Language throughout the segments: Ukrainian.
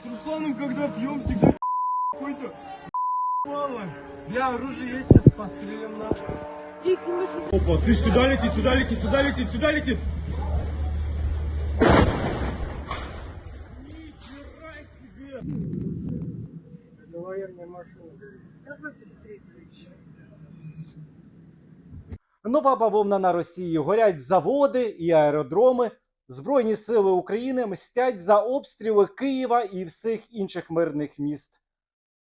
С Русланом, когда пьем, всегда какой-то мало. Бля, оружие есть, сейчас пострелим на. Опа, ты сюда летит, сюда летит, сюда летит, сюда летит. Нихера себе! Военная машина. Нова бавовна на Росії. Горять заводи і аеродроми. Збройні сили України мстять за обстріли Києва і всіх інших мирних міст.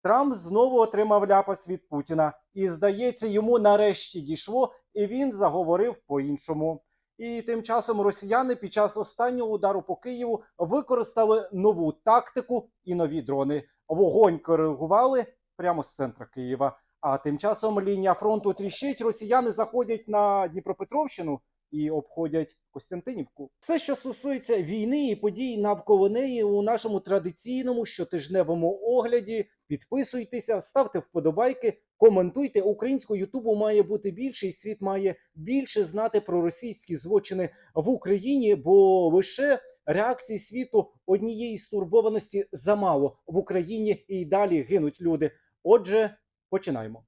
Трамп знову отримав ляпас від Путіна, і здається, йому нарешті дійшло, і він заговорив по-іншому. І тим часом росіяни під час останнього удару по Києву використали нову тактику і нові дрони. Вогонь коригували прямо з центра Києва. А тим часом лінія фронту тріщить. Росіяни заходять на Дніпропетровщину і обходять Костянтинівку. Все, що стосується війни і подій навколо неї, у нашому традиційному щотижневому огляді. Підписуйтеся, ставте вподобайки, коментуйте. Українського Ютубу має бути більше, і світ має більше знати про російські злочини в Україні, бо лише реакції світу однієї стурбованості замало в Україні і далі гинуть люди. Отже, починаємо.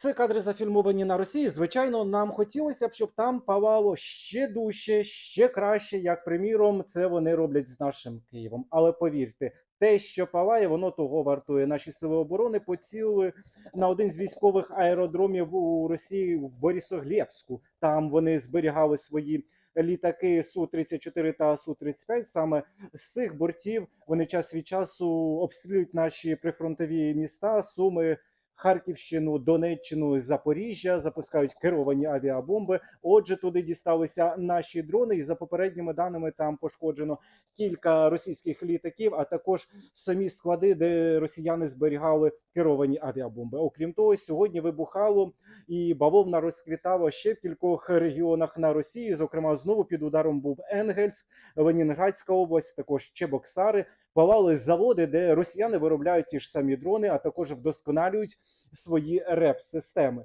Це кадри зафільмовані на Росії. Звичайно, нам хотілося б, щоб там палало ще дужче, ще краще, як приміром, це вони роблять з нашим Києвом. Але повірте, те, що палає, воно того вартує. Наші сили оборони поцілили на один з військових аеродромів у Росії в Борисоглебську. Там вони зберігали свої літаки су 34 та су 35 Саме з цих бортів вони час від часу обстрілюють наші прифронтові міста, суми. Харківщину, Донеччину, Запоріжжя запускають керовані авіабомби. Отже, туди дісталися наші дрони, і за попередніми даними там пошкоджено кілька російських літаків, а також самі склади, де росіяни зберігали керовані авіабомби. Окрім того, сьогодні вибухало і бавовна розквітала ще в кількох регіонах на Росії. Зокрема, знову під ударом був Енгельськ, Ленінградська область, також Чебоксари. Палали заводи, де росіяни виробляють ті ж самі дрони, а також вдосконалюють свої реп-системи.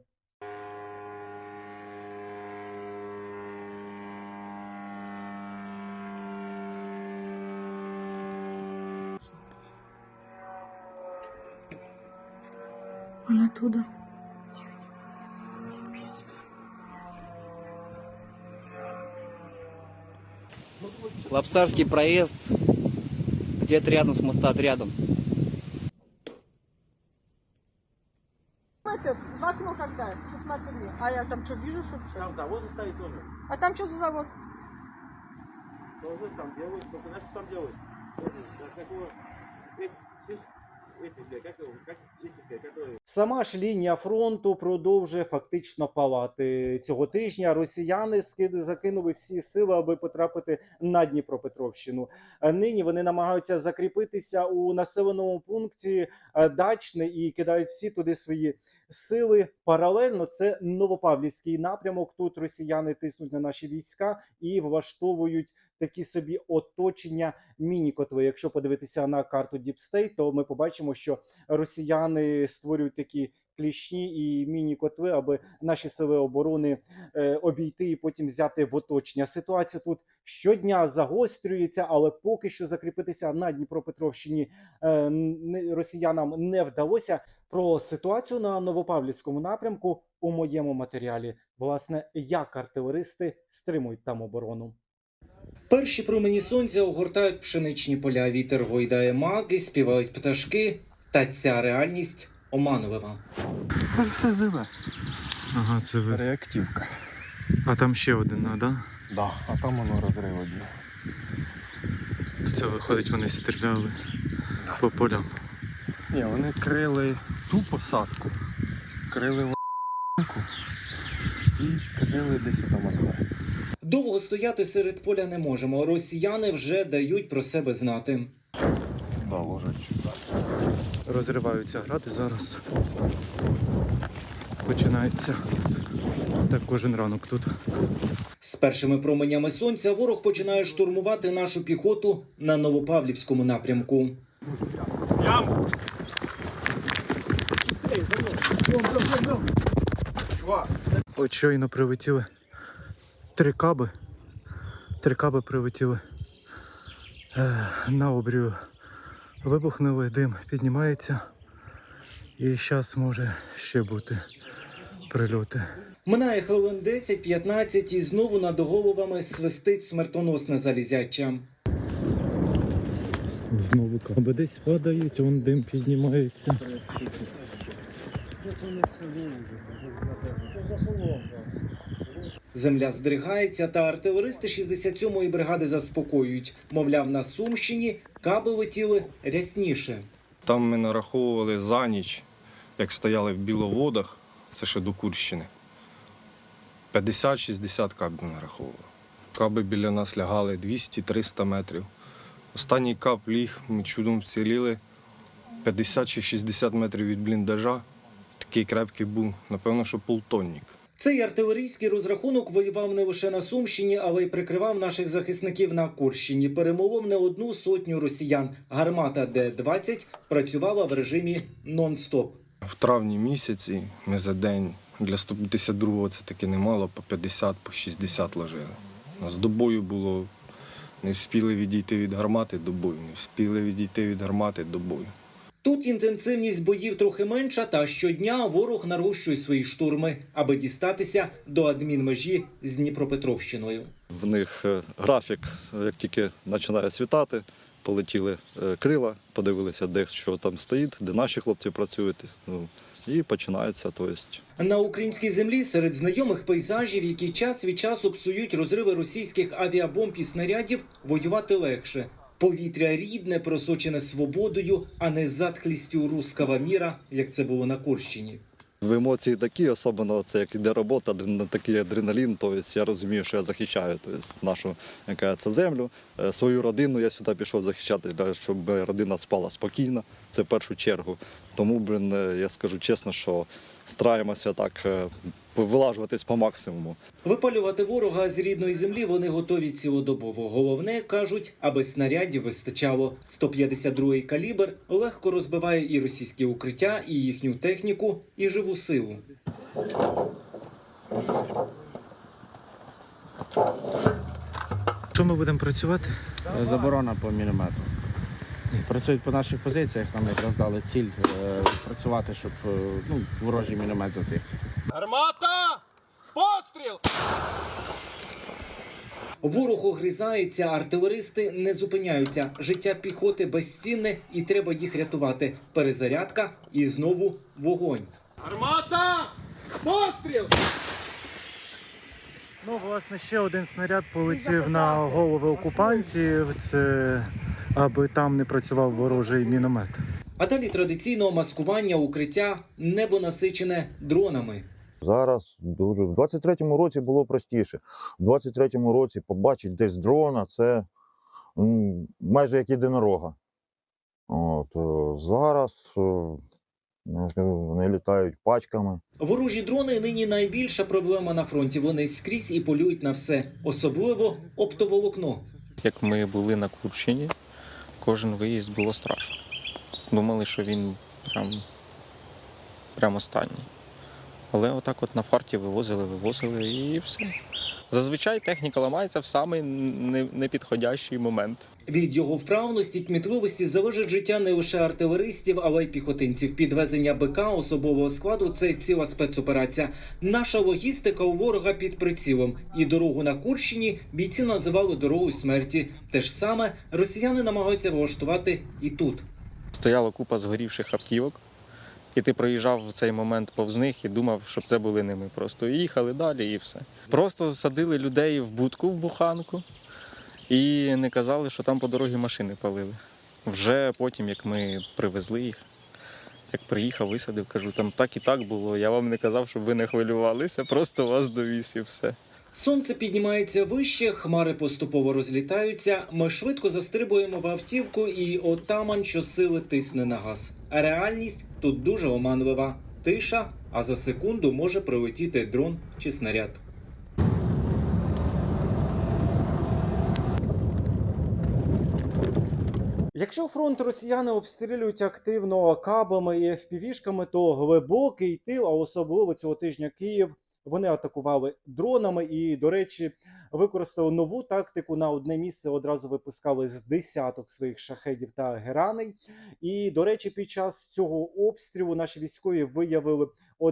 Он оттуда. Лапсарский проезд, где-то рядом с мостоотрядом. В окно когда? Посмотри. А я там что, вижу, что что? Там заводи стоять теж. А там что за завод? Тоже там делают, только знаешь, что там делают? Сама ж лінія фронту продовжує фактично палати цього тижня. Росіяни скид- закинули всі сили, аби потрапити на Дніпропетровщину. Е, Нині вони намагаються закріпитися у населеному пункті е, Дачне і кидають всі туди свої сили. Паралельно це Новопавлівський напрямок. Тут росіяни тиснуть на наші війська і влаштовують такі собі оточення міні-котли. Якщо подивитися на карту State, то ми побачимо, що росіяни створюють такі клішні і міні-котли, аби наші сили оборони е, обійти і потім взяти в оточення. Ситуація тут щодня загострюється, але поки що закріпитися на Дніпропетровщині е, росіянам не вдалося. Про ситуацію на Новопавлівському напрямку у моєму матеріалі. Власне, як артилеристи стримують там оборону. Перші промені сонця огортають пшеничні поля. Вітер гойдає маки, співають пташки. Та ця реальність оманлива. Все живе. Ага, це ви. Реактивка. А там ще один, а, да? Да, а там воно розрив один. Це виходить, вони стріляли по полям. Ні, вони крили ту посадку, крили в***ку і крили десь там ангар. Довго стояти серед поля не можемо. Росіяни вже дають про себе знати. Да, ложать. Розриваються гради зараз. Починається. Так кожен ранок тут. З першими променями сонця ворог починає штурмувати нашу піхоту на Новопавлівському напрямку. От щойно прилетіли три каби. Три каби прилетіли е, на обрію. Вибухнули, дим піднімається. І зараз може ще бути прильоти. Минає хвилин 10-15 і знову над головами свистить смертоносне залізяча. Знову каби десь падають, вон дим піднімається. Земля здригається, та артилеристи 67-ї бригади заспокоюють. Мовляв, на Сумщині каби летіли рясніше. Там ми нараховували за ніч, як стояли в біловодах, це ще до Курщини. 50-60 кабів нараховували. Каби біля нас лягали 200-300 метрів. Останній кап ліг, ми чудом вціліли 50 чи 60 метрів від бліндажа. Такий крепкий був, напевно, що полтонник. Цей артилерійський розрахунок воював не лише на Сумщині, але й прикривав наших захисників на Курщині. Перемолов не одну сотню росіян. Гармата Д-20 працювала в режимі нон-стоп. В травні місяці ми за день для 152-го це таки немало, по 50, по 60 ложили. У нас до бою було, не встигли відійти від гармати до бою, не встигли відійти від гармати до бою. Тут інтенсивність боїв трохи менша, та щодня ворог нарощує свої штурми, аби дістатися до адмінмежі з Дніпропетровщиною. В них е, графік, як тільки починає світати, полетіли е, крила, подивилися, де що там стоїть, де наші хлопці працюють. Ну, і починається. Тобто, На українській землі серед знайомих пейзажів, які час від часу псують розриви російських авіабомб і снарядів, воювати легше. Повітря рідне, просочене свободою, а не затхлістю руского міра, як це було на Курщині. в емоції такі, особливо це як іде робота, такий адреналін. Тобто я розумію, що я захищаю тобто, нашу яка це землю, свою родину. Я сюди пішов захищати, щоб родина спала спокійно. Це в першу чергу. Тому, блин, е, я скажу чесно, що стараємося так е, вилажуватись по максимуму. Випалювати ворога з рідної землі вони готові цілодобово. Головне кажуть, аби снарядів вистачало. 152-й калібр легко розбиває і російські укриття, і їхню техніку, і живу силу. Що ми будемо працювати? Заборона по міномету. Працюють по наших позиціях, нам якраз дали ціль е, працювати, щоб е, ну, ворожий міномет затих. Ворог огризається, артилеристи не зупиняються. Життя піхоти безцінне і треба їх рятувати. Перезарядка і знову вогонь. Армата! Постріл! Ну, власне, ще один снаряд полетів на голови окупантів. Це аби там не працював ворожий міномет. А далі традиційного маскування укриття небо насичене дронами. Зараз дуже в 23-му році було простіше. В 23-му році побачити десь дрона це майже як єдинорога. От, е, зараз е, я ж вони літають пачками. Ворожі дрони нині найбільша проблема на фронті. Вони скрізь і полюють на все, особливо оптоволокно. Як ми були на Курщині, кожен виїзд було страшно. Думали, що він прям, прям останній. Але отак от на фарті вивозили, вивозили і все. Зазвичай техніка ламається в самий не- непідходящий момент. Від його вправності, кмітливості залежить життя не лише артилеристів, але й піхотинців. Підвезення БК особового складу це ціла спецоперація. Наша логістика у ворога під прицілом. І дорогу на Курщині бійці називали дорогою смерті. Те ж саме росіяни намагаються влаштувати і тут. Стояла купа згорівших автівок, і ти проїжджав в цей момент повз них і думав, щоб це були не ми. Просто їхали далі і все. Просто садили людей в будку в буханку і не казали, що там по дорозі машини палили. Вже потім, як ми привезли їх, як приїхав, висадив, кажу, там так і так було. Я вам не казав, щоб ви не хвилювалися, просто вас довіз і все. Сонце піднімається вище, хмари поступово розлітаються. Ми швидко застрибуємо в автівку, і отаман щосили тисне на газ. Реальність тут дуже оманлива. Тиша, а за секунду може прилетіти дрон чи снаряд. Якщо фронт росіяни обстрілюють активно кабами і FPV-шками, то глибокий тил, а особливо цього тижня Київ, вони атакували дронами і, до речі, використали нову тактику. На одне місце одразу випускали з десяток своїх шахедів та гераней. І, до речі, під час цього обстрілу наші військові виявили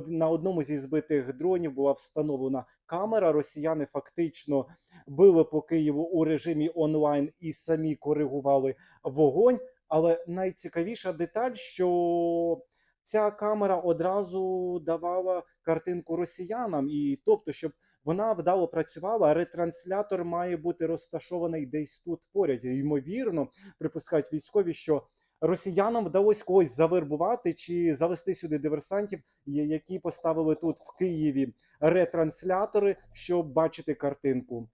на одному зі збитих дронів була встановлена камера. Росіяни фактично били по Києву у режимі онлайн і самі коригували вогонь. Але найцікавіша деталь, що ця камера одразу давала картинку росіянам, і тобто, щоб вона вдало працювала, ретранслятор має бути розташований десь тут поряд. Ймовірно, припускають військові, що росіянам вдалося когось завербувати чи завести сюди диверсантів, які поставили тут в Києві ретранслятори, щоб бачити картинку.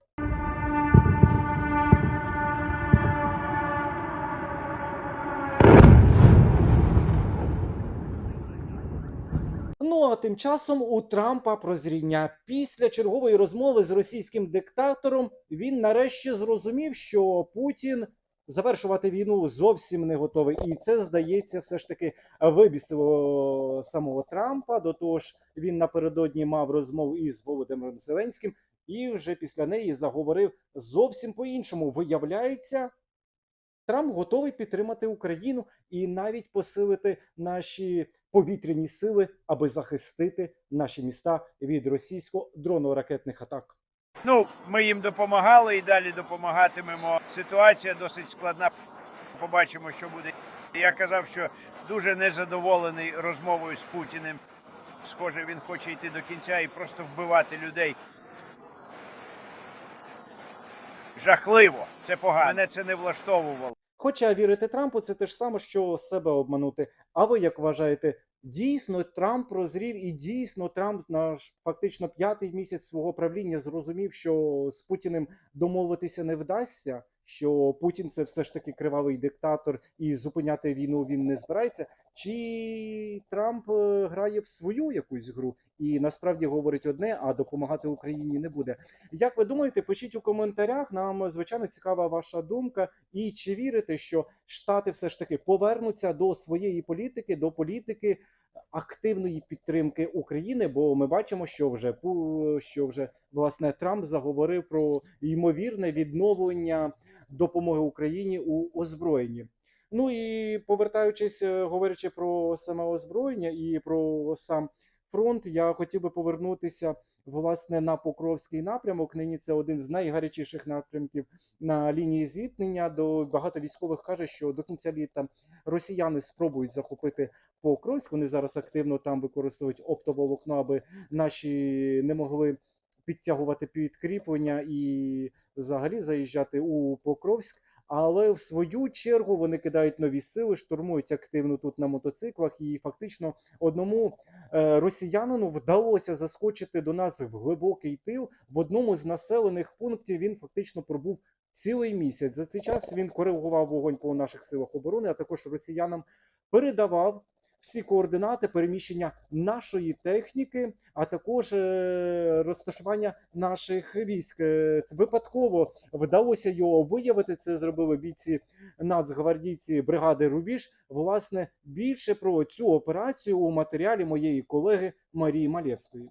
Ну а тим часом у Трампа прозріння після чергової розмови з російським диктатором він нарешті зрозумів, що Путін завершувати війну зовсім не готовий, і це здається, все ж таки вибісило самого Трампа. До того ж, він напередодні мав розмову із Володимиром Зеленським, і вже після неї заговорив зовсім по-іншому. Виявляється, Трамп готовий підтримати Україну і навіть посилити наші повітряні сили, аби захистити наші міста від російсько-дроно-ракетних атак. Ну, ми їм допомагали і далі допомагатимемо. Ситуація досить складна. Побачимо, що буде. Я казав, що дуже незадоволений розмовою з Путіним. Схоже, він хоче йти до кінця і просто вбивати людей. Жахливо, це погано. Мене це не влаштовувало. Хоча вірити Трампу це те ж саме, що себе обманути. А ви як вважаєте, дійсно Трамп розрів і дійсно Трамп на фактично п'ятий місяць свого правління зрозумів, що з Путіним домовитися не вдасться, що Путін це все ж таки кривавий диктатор і зупиняти війну він не збирається. Чи Трамп е, грає в свою якусь гру і насправді говорить одне, а допомагати Україні не буде? Як ви думаєте, пишіть у коментарях. Нам звичайно цікава ваша думка. І чи вірите, що Штати все ж таки повернуться до своєї політики, до політики активної підтримки України? Бо ми бачимо, що вже що вже власне Трамп заговорив про ймовірне відновлення допомоги Україні у озброєнні. Ну і повертаючись, е, говорячи про саме озброєння і про сам фронт, я хотів би повернутися власне на Покровський напрямок. Нині це один з найгарячіших напрямків на лінії зіткнення. До багато військових каже, що до кінця літа росіяни спробують захопити Покровськ. Вони зараз активно там використовують оптоволокно, аби наші не могли підтягувати підкріплення і взагалі заїжджати у Покровськ. Але в свою чергу вони кидають нові сили, штурмують активно тут на мотоциклах, і фактично одному е, росіянину вдалося заскочити до нас в глибокий тил. В одному з населених пунктів він фактично пробув цілий місяць. За цей час він коригував вогонь по наших силах оборони, а також росіянам передавав всі координати переміщення нашої техніки, а також е, розташування наших військ. Е, Це випадково вдалося його виявити. Це зробили бійці нацгвардійці бригади Рубіж. Власне, більше про цю операцію у матеріалі моєї колеги Марії Малєвської.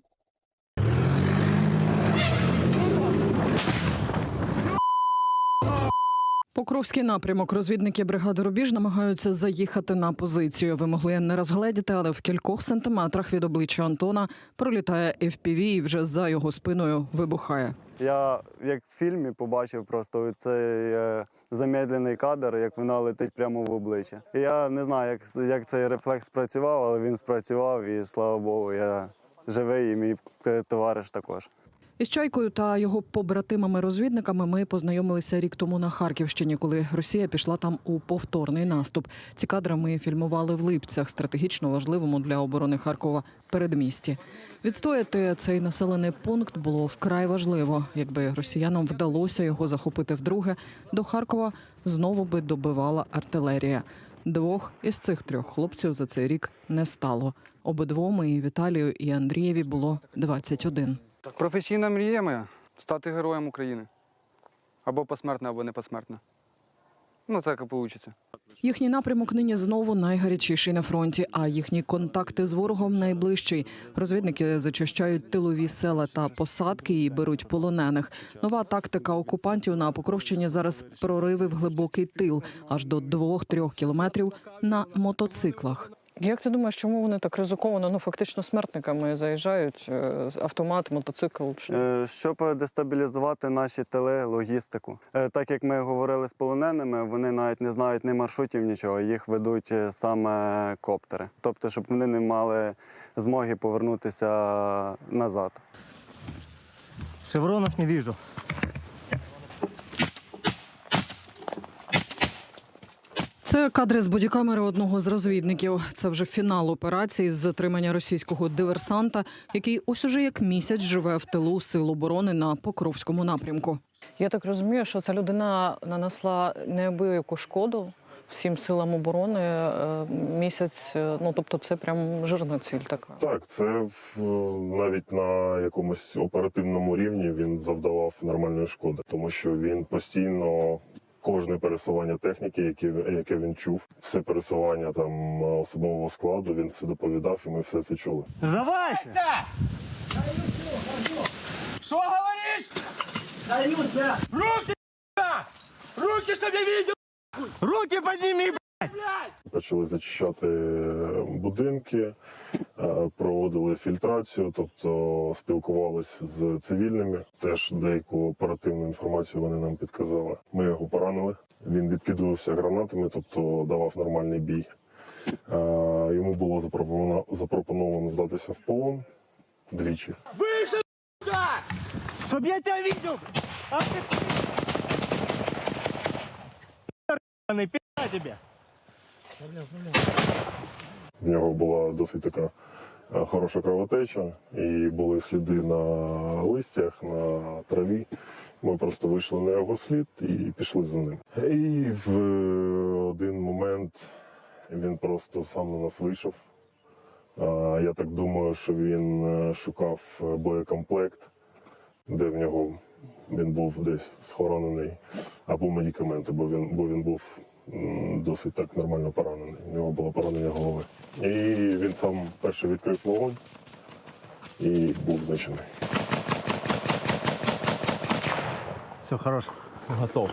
Покровський напрямок. Розвідники бригади Рубіж намагаються заїхати на позицію. Ви могли не розгледіти, але в кількох сантиметрах від обличчя Антона пролітає FPV і вже за його спиною вибухає. Я як в фільмі побачив просто цей е, замедлений кадр, як вона летить прямо в обличчя. І я не знаю, як, як цей рефлекс спрацював, але він спрацював, і слава Богу, я живий, і мій е, товариш також. Із Чайкою та його побратимами-розвідниками ми познайомилися рік тому на Харківщині, коли Росія пішла там у повторний наступ. Ці кадри ми фільмували в Липцях, стратегічно важливому для оборони Харкова передмісті. Відстояти цей населений пункт було вкрай важливо. Якби росіянам вдалося його захопити вдруге, до Харкова знову би добивала артилерія. Двох із цих трьох хлопців за цей рік не стало. Обидвом і Віталію, і Андрієві було 21. Професійна мрія моя стати героєм України. Або посмертно, або не посмертно. Ну, так і вийде. Їхній напрямок нині знову найгарячіший на фронті, а їхні контакти з ворогом найближчий. Розвідники зачищають тилові села та посадки і беруть полонених. Нова тактика окупантів на Покровщині зараз прориви в глибокий тил аж до 2-3 кілометрів на мотоциклах. Як ти думаєш, чому вони так ризиковано? Ну фактично смертниками заїжджають е, автомат, мотоцикл? Е, Щоб дестабілізувати наші тили, логістику. Е, Так як ми говорили з полоненими, вони навіть не знають ні маршрутів, нічого, їх ведуть саме коптери. Тобто, щоб вони не мали змоги повернутися назад. Шевронов не вижу. Це кадри з бодікамери одного з розвідників. Це вже фінал операції з затримання російського диверсанта, який ось уже як місяць живе в тилу сил оборони на Покровському напрямку. Я так розумію, що ця людина нанесла неабияку шкоду всім силам оборони е, місяць. е, Ну тобто, це прям жирна ціль така. Так, це в- навіть на якомусь оперативному рівні він завдавав нормальної шкоди, тому що він постійно. Кожне пересування техніки, яке, яке він чув, все пересування там особового складу, він все доповідав, і ми все це чули. Сдавайся! Что говоришь? Даюсь, Руки! Руки, чтобы я видел! Руки подними, Почали зачищати будинки, е, проводили фільтрацію, тобто спілкувалися з цивільними. Теж деяку оперативну інформацію вони нам підказали. Ми його поранили. Він відкидувався гранатами, тобто давав нормальний бій. Е, Йому було запропоновано, запропоновано здатися в полон двічі. Выше, сука! Чтоб я тебя видел! А ты... Ебаный, пизда тебе! В нього була досить така е, хороша кровотеча, і були сліди на листях, на траві. Ми просто вийшли на його слід і пішли за ним. І в один момент він просто сам на нас вийшов. Е, Я так думаю, що він е, шукав е, боєкомплект, де в нього він був десь схоронений, або медикаменти, бо він, бо він був досить так нормально поранений. У нього було поранення голови. І він сам перший відкрив вогонь і був знищений. Все, хорош. Готов.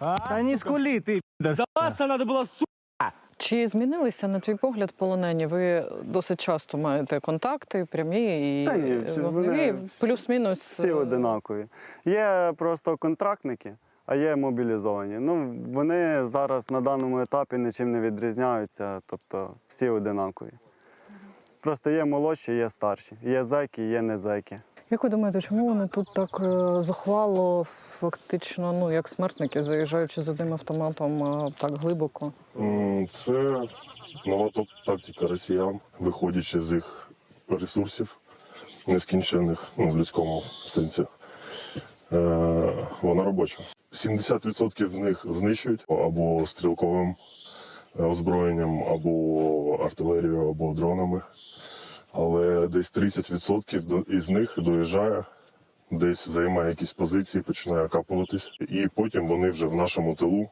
А, не ты, пидор. Сдаваться надо было, сука! Чи змінилися на твій погляд полонені? Ви досить часто маєте контакти, прямі і Та ні, всі- вогневі, вони плюс-мінус. Всі е, одинакові. Є просто контрактники, а є мобілізовані. Ну, вони зараз на даному етапі нічим не відрізняються, тобто всі одинакові. Просто є молодші, є старші, є зеки, є не зеки. Як ви думаєте, чому вони тут так е, зухвало, фактично, ну як смертники, заїжджаючи з одним автоматом е, так глибоко? Це нова тактика росіян, виходячи з їх ресурсів нескінчених ну, в людському сенсі. Е, вона робоча. 70% з них знищують або стрілковим е, озброєнням, або артилерією, або дронами. Але десь 30% із них доїжджає, десь займає якісь позиції, починає окапуватись, і потім вони вже в нашому тилу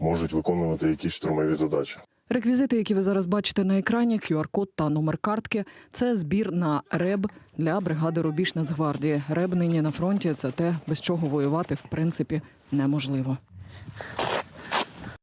можуть виконувати якісь штурмові задачі. Реквізити, які ви зараз бачите на екрані, QR-код та номер картки це збір на РЕБ для бригади Рубіж Нацгвардії. РЕБ нині на фронті це те, без чого воювати в принципі неможливо.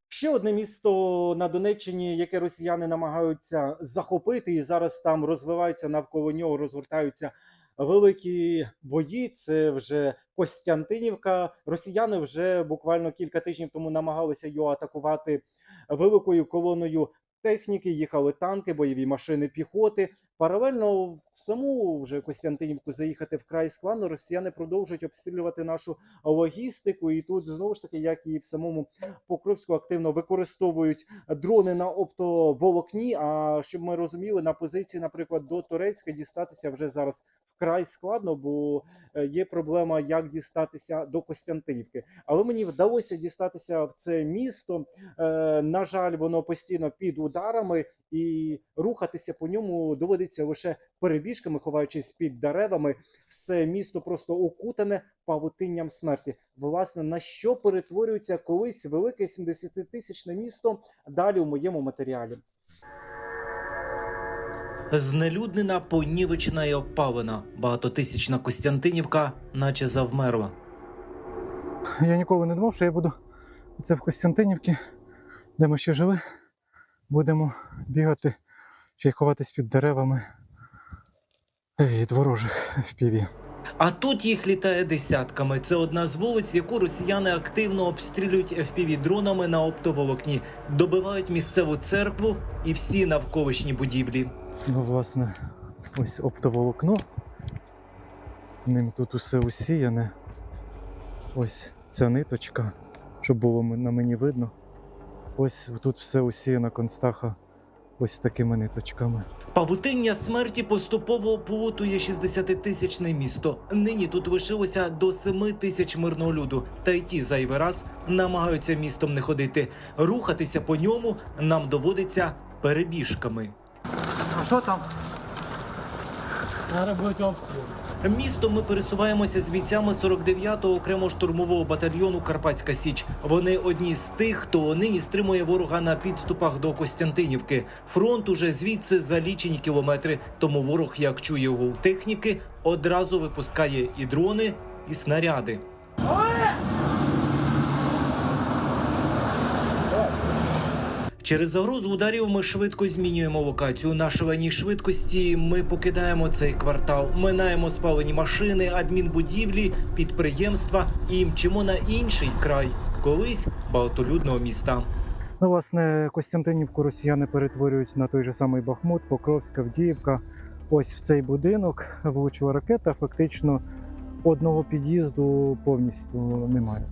Ще одне місто на Донеччині, яке росіяни намагаються захопити, і зараз там розвиваються навколо нього, розгортаються великі бої. Це вже Костянтинівка. Росіяни вже буквально кілька тижнів тому намагалися його атакувати великою колоною техніки. Їхали танки, бойові машини піхоти. Паралельно в саму вже Костянтинівку заїхати вкрай складно. Росіяни продовжують обстрілювати нашу логістику. І тут знову ж таки, як і в самому Покровську, активно використовують дрони на оптоволокні. А щоб ми розуміли, на позиції, наприклад, до Турецька дістатися вже зараз вкрай складно, бо е, є проблема, як дістатися до Костянтинівки. Але мені вдалося дістатися в це місто. Е, На жаль, воно постійно під ударами, і рухатися по ньому доводиться лише перебіжками, ховаючись під деревами. Все місто просто окутане павутинням смерті. Власне, на що перетворюється колись велике 70-тисячне місто? Далі у моєму матеріалі. Знелюднена, понівечена і обпалена. Багатотисячна Костянтинівка, наче завмерла. Я ніколи не думав, що я буду це в Костянтинівці, де ми ще жили. Будемо бігати чи ховатись під деревами від ворожих впівів. А тут їх літає десятками. Це одна з вулиць, яку росіяни активно обстрілюють fpv дронами на оптоволокні, добивають місцеву церкву і всі навколишні будівлі. Ну, власне, ось оптоволокно. Ним тут усе усіяне. Ось ця ниточка, щоб було на мені видно. Ось тут все усіяно констаха ось такими ниточками. Павутиння смерті поступово оплутує 60-тисячне місто. Нині тут лишилося до 7 тисяч мирного люду. Та й ті зайвий раз намагаються містом не ходити. Рухатися по ньому нам доводиться перебіжками. Що там? Зараз будуть обстріли. Містом ми пересуваємося з бійцями 49-го окремо штурмового батальйону Карпатська Січ. Вони одні з тих, хто нині стримує ворога на підступах до Костянтинівки. Фронт уже звідси за лічені кілометри. Тому ворог, як чує гул техніки, одразу випускає і дрони, і снаряди. Через загрозу ударів ми швидко змінюємо локацію. На шаленій швидкості ми покидаємо цей квартал, минаємо спалені машини, адмінбудівлі, підприємства і мчимо на інший край, колись багатолюдного міста. Ну, власне, Костянтинівку росіяни перетворюють на той же самий Бахмут, Покровська, Авдіївка. Ось в цей будинок влучила ракета. Фактично одного під'їзду повністю немає.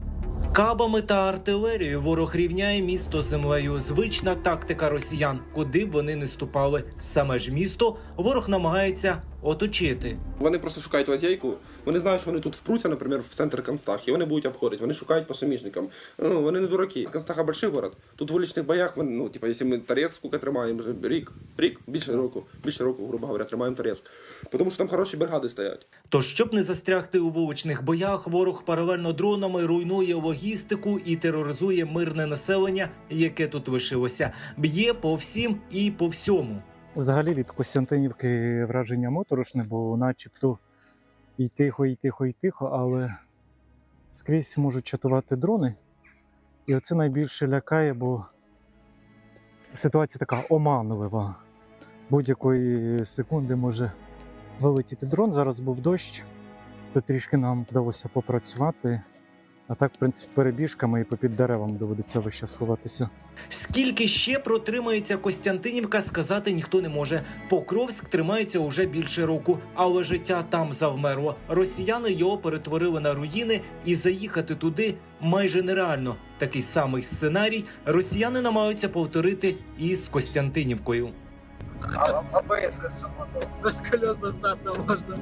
Кабами та артилерією ворог рівняє місто землею. Звична тактика росіян, куди б вони не ступали. Саме ж місто ворог намагається оточити. Вони просто шукають лазейку. Вони знають, що вони тут впруться, наприклад, в центр Констахи. Вони будуть обходити. Вони шукають по суміжникам. Ну, вони не дураки. Констаха большой город. Тут в вуличних боях, вони, ну, типа, якщо ми Торецк скільки тримаємо, вже рік, рік, більше року, більше року, грубо говоря, тримаємо Торецк. Тому що там хороші бригади стоять. Тож, щоб не застрягти у вуличних боях, ворог паралельно дронами руйнує логістику і тероризує мирне населення, яке тут лишилося. Б'є по всім і по всьому. Взагалі від Костянтинівки враження моторошне, бо начебто і тихо, і тихо, і тихо, але скрізь можуть чатувати дрони. І оце найбільше лякає, бо ситуація така оманлива. Будь-якої секунди може вилетіти дрон. Зараз був дощ, то трішки нам вдалося попрацювати. А так, в принципі, перебіжками і попід деревом доведеться весь час ховатися. Скільки ще протримається Костянтинівка, сказати ніхто не може. Покровськ тримається уже більше року, але життя там завмерло. Росіяни його перетворили на руїни, і заїхати туди майже нереально. Такий самий сценарій росіяни намагаються повторити і з Костянтинівкою. Без колес остаться можна.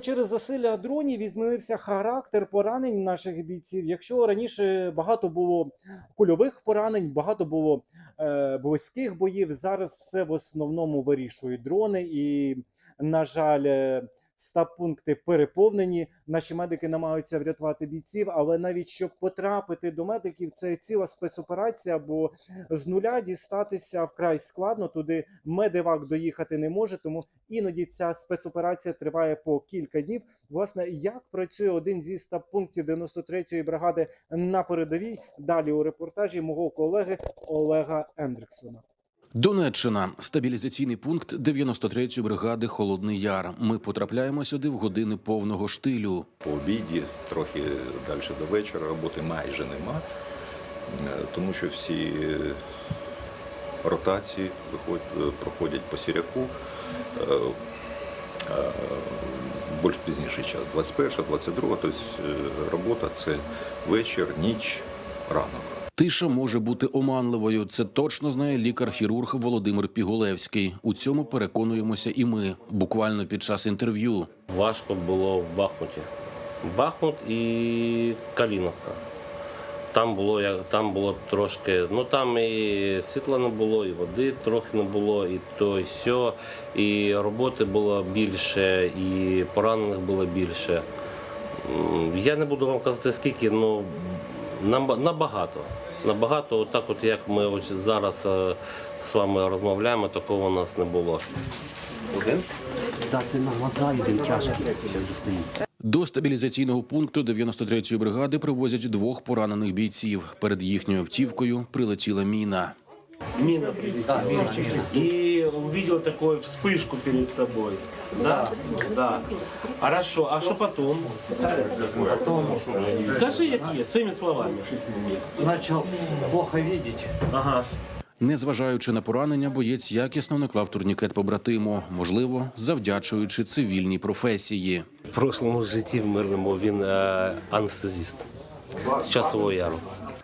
Через засилля дронів і змінився характер поранень наших бійців. Якщо раніше багато було кульових поранень, багато було е, близьких боїв, зараз все в основному вирішують дрони, і, на жаль, е, стаб-пункти переповнені. Наші медики намагаються врятувати бійців, але навіть щоб потрапити до медиків, це ціла спецоперація, бо з нуля дістатися вкрай складно. Туди медивак доїхати не може, тому іноді ця спецоперація триває по кілька днів. Власне, як працює один зі стаб-пунктів 93-ї бригади на передовій? Далі у репортажі мого колеги Олега Ендриксона. Донеччина стабілізаційний пункт 93-ї бригади Холодний Яр. Ми потрапляємо сюди в години повного штилю. По обіді, трохи далі до вечора, роботи майже нема, е, тому що всі е, ротації е, проходять по сіряку. Більш пізніший час, 21, 22, тобто робота це вечір, ніч, ранок. Тиша може бути оманливою. Це точно знає лікар-хірург Володимир Пігулевський. У цьому переконуємося і ми, буквально під час інтерв'ю. Важко було в Бахмуті. Бахмут і Каліновка. Там було, там було трошки, ну там і світла не було, і води трохи не було, і то, і сьо, і роботи було більше, і поранених було більше. Я не буду вам казати скільки, ну наба- набагато. Набагато, отак, от як ми ось зараз е, з вами розмовляємо, такого у нас не було. Так, це на глаза один тяжкий. До стабілізаційного пункту 93-ї бригади привозять двох поранених бійців. Перед їхньою автівкою прилетіла міна. Міна прилетела. И увидел такую вспышку перед собой. Да? Да. Хорошо. А что потом? Потом. Скажи, какие, своими словами. Начал плохо видеть. Ага. Незважаючи на поранення, боєць якісно наклав турнікет побратиму, можливо, завдячуючи цивільній професії. В прошлому житті в мирному він е, анестезист з часового яру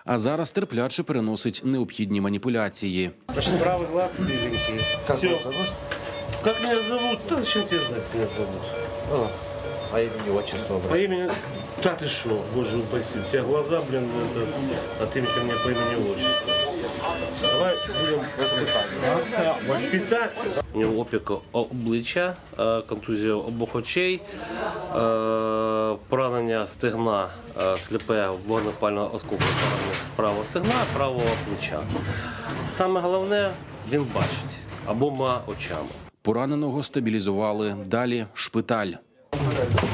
А зараз терпляче переносить необхідні маніпуляції. Значит, правый глаз силенький. Как Всё. вас зовут? Как меня зовут? Да зачем тебе знать, как меня зовут? А имени отчество? По имени... Да ты что, боже упаси. У тебя глаза, блин, это... а ты ко мне по имени отчеству. Давай будем воспитать. Воспитать? У нього опік обличчя, е, контузія обох очей, е, поранення стегна, е, сліпе вогнепального осколку поранення з правого стегна, правого плеча. Саме головне, він бачить обома очами. Пораненого стабілізували. Далі шпиталь.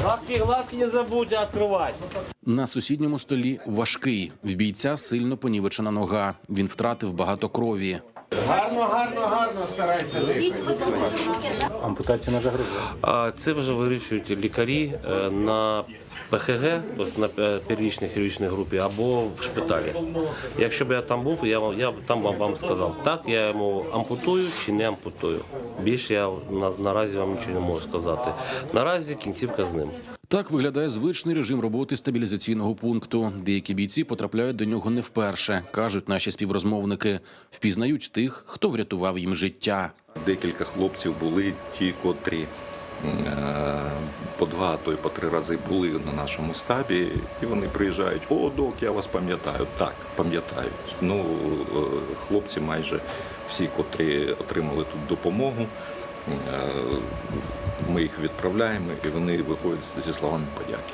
Глазки, глазки не забудь открывать. На сусідньому столі важкий. В бійця сильно понівечена нога. Він втратив багато крові. Гарно, гарно, гарно старайся Ампутація не загрозила. А це вже вирішують лікарі е, на ПХГ, на е, первічній хірургічній групі, або в шпиталі. Якщо б я там був, я, вам- я б там вам, вам сказав, так, я йому ампутую чи не ампутую. Більше я на, наразі вам нічого не можу сказати. Наразі кінцівка з ним. Так виглядає звичний режим роботи стабілізаційного пункту. Деякі бійці потрапляють до нього не вперше, кажуть наші співрозмовники. Впізнають тих, хто врятував їм життя. Декілька хлопців були ті, котрі по два, то й по три рази були на нашому стабі, і вони приїжджають: О, док, я вас пам'ятаю. Так, пам'ятають. Ну, е, хлопці майже всі, котрі отримали тут допомогу. е, Ми їх відправляємо, і вони виходять зі словами подяки.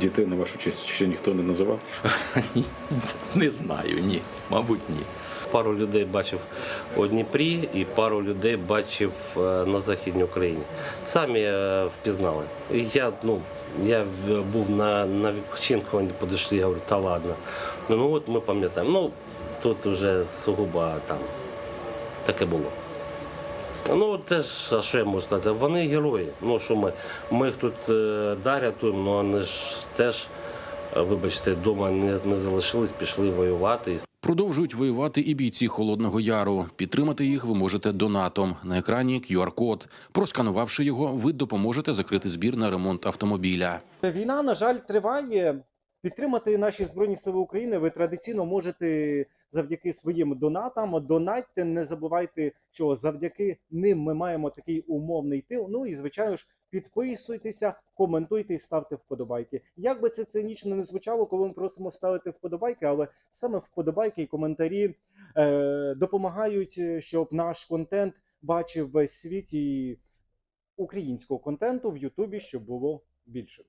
Дітей на вашу честь ще ніхто не називав? Не знаю, ні, мабуть, ні. Пару людей бачив у Дніпрі і пару людей бачив е, на Західній Україні. Самі е, впізнали. Я, ну, я був на, на відпочинку, вони підійшли, я говорю, та ладно. Ну, ну от ми пам'ятаємо. Ну, тут вже сугубо там таке було. Ну, теж, а що я можу сказати? Вони герої. Ну, що ми, ми їх тут е, да, рятуємо, ну вони ж теж, вибачте, вдома не, не залишились, пішли воювати. Продовжують воювати і бійці Холодного Яру. Підтримати їх ви можете донатом. На екрані QR-код. Просканувавши його, ви допоможете закрити збір на ремонт автомобіля. Війна, на жаль, триває. Підтримати наші збройні сили України ви традиційно можете завдяки своїм донатам. Донатьте, не забувайте, що завдяки ним ми маємо такий умовний тил. Ну і звичайно ж, підписуйтеся, коментуйте і ставте вподобайки. Як би це цинічно не звучало, коли ми просимо ставити вподобайки, але саме вподобайки і коментарі е, допомагають, е, щоб наш контент бачив весь світ і українського контенту в Ютубі, щоб було більше.